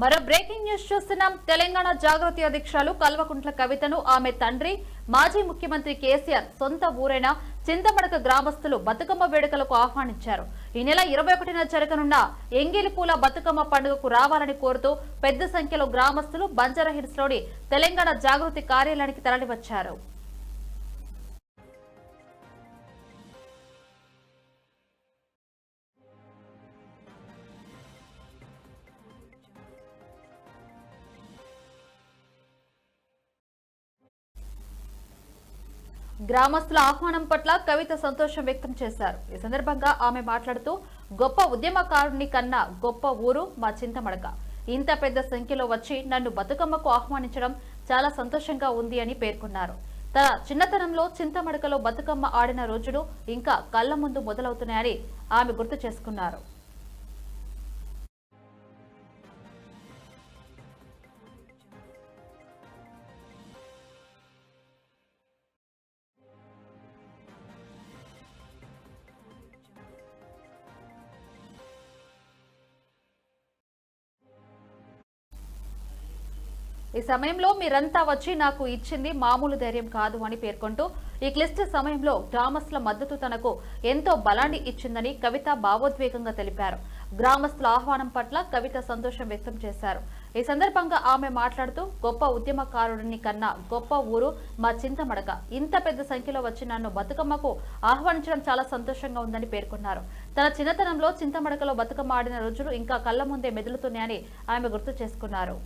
మరో breaking news చూస్తున్నాం. తెలంగాణ జాగృతి అధ్యక్షురాలు కల్వకుంట్ల కవితను ఆమె తండ్రి మాజీ ముఖ్యమంత్రి కేసీఆర్ సొంత ఊరైన చింతమడక గ్రామస్తులు బతుకమ్మ వేడుకలకు ఆహ్వానించారు. ఈ నెల ఇరవై ఒకటిన జరగనున్న ఎంగిలిపూల బతుకమ్మ పండుగకు రావాలని కోరుతూ పెద్ద సంఖ్యలో గ్రామస్తులు బంజారా లోని తెలంగాణ జాగృతి కార్యాలయానికి తరలివచ్చారు. గ్రామస్తుల ఆహ్వానం పట్ల కవిత సంతోషం వ్యక్తం చేశారు. ఈ సందర్భంగా ఆమె మాట్లాడుతూ గొప్ప ఉద్యమకారుని కన్నా గొప్ప ఊరు మా చింతమడక. ఇంత పెద్ద సంఖ్యలో వచ్చి నన్ను బతుకమ్మకు ఆహ్వానించడం చాలా సంతోషంగా ఉంది అని పేర్కొన్నారు. తన చిన్నతనంలో చింతమడకలో బతుకమ్మ ఆడిన రోజులు ఇంకా కళ్ళ ముందు మొదలవుతున్నాయని ఆమె గుర్తు చేసుకున్నారు. ఈ సమయంలో మీరంతా వచ్చి నాకు ఇచ్చింది మామూలు ధైర్యం కాదు అని పేర్కొంటూ ఈ క్లిష్ట సమయంలో గ్రామస్తుల మద్దతు తనకు ఎంతో బలాన్ని ఇచ్చిందని కవిత భావోద్వేగంగా తెలిపారు. గ్రామస్తుల ఆహ్వానం పట్ల కవిత సంతోషం వ్యక్తం చేశారు. ఈ సందర్భంగా ఆమె మాట్లాడుతూ గొప్ప ఉద్యమకారుడిని కన్నా గొప్ప ఊరు మా చింతమడక. ఇంత పెద్ద సంఖ్యలో వచ్చి నన్ను బతుకమ్మకు ఆహ్వానించడం చాలా సంతోషంగా ఉందని పేర్కొన్నారు. తన చిన్నతనంలో చింతమడకలో బతుకమ్మ ఆడిన రోజులు ఇంకా కళ్ళ ముందే మెదులుతున్నాయని ఆమె గుర్తు చేసుకున్నారు.